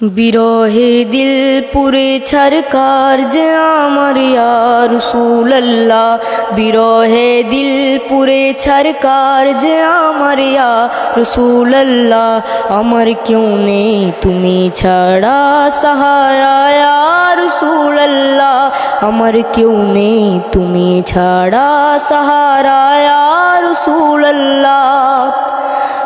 বিরহে দিল পুরে ছরকার যে আমার ইয়ার রসুল্লাহ বিরহে দিল পুরে ছরকার যে আমার ইয়া রসুল্লাহ আমার কেউ নেই, তুমি ছাড়া সাহারা রসুল্লাহ আমার কেউ নেই, তুমি ছাড়া সাহারা রসুল্লাহ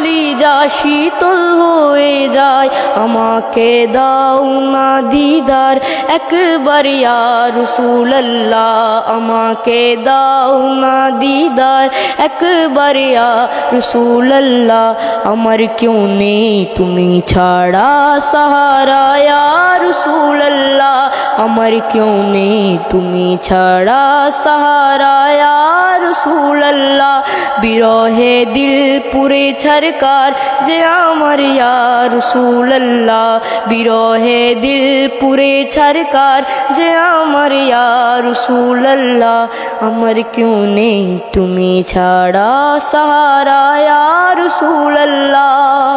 কলিজা শীতল হয়ে যায়, আমাকে দাও না দিদার, একবার ইয়ার রসুল্লাহ আমাকে দাও না দিদার, একবার ইয়া রসুল্লাহ আমার কেউ নেই, তুমি ছাড়া সাহারা রসুল্লাহ আমার কেউ নেই, তুমি ছাড়া সাহারা রসুল্লাহ বিরহে দিল পুরে ছরকার, যে আমার ইয়ার রসুল্লাহ বিরহে দিল পুরে ছরকার, যে আমার ইয়ার রসুল্লাহ আমার কেউ নেই, তুমি ছাড়া সাহারা রসুল্লাহ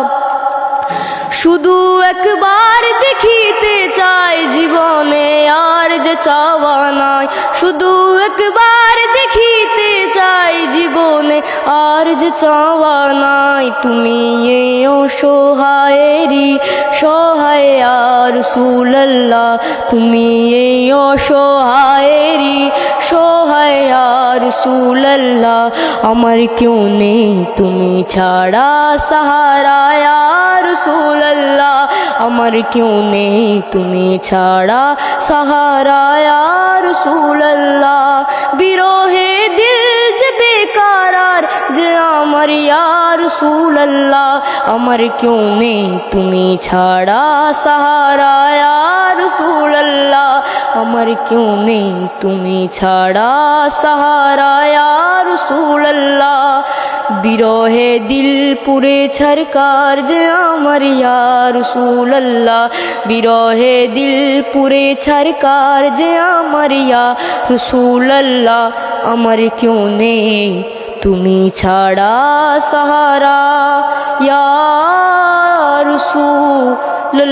শুধু একবার দেখিতে চাই জীবনে আর যে চাওয়া নাই, শুধু একবার যে চাওয়া নাই, তুমি এ অসহায়েরই সহায়, আর সুল্লাহ তুমি এই অসহায়েরই সহায়, আর সুল্লাহ আমার কেউ নেই, তুমি ছাড়া সাহারা রসুল্লাহ আমার কেউ নেই, তুমি ছাড়া সাহারা রসুল্লাহ বিরহে দিল আমার ইয়ার রসুল্লাহ আমার কেউ নেই, তুমি ছাড়া সাহারা। রসুল্লাহ আমার কেউ নেই, তুমি ছাড়া সাহারা। রসুল্লাহ বিরহে দিল পুরে ছরকার যে আমার। ইয়ার রসুল্লাহ বিরহে দিল পুরে ছরকার যে আমার। ইয়া রসুল্লাহ আমার কেউ নেই। তুমি ছাড়া সাহারা ইয়া রসুল্লাহ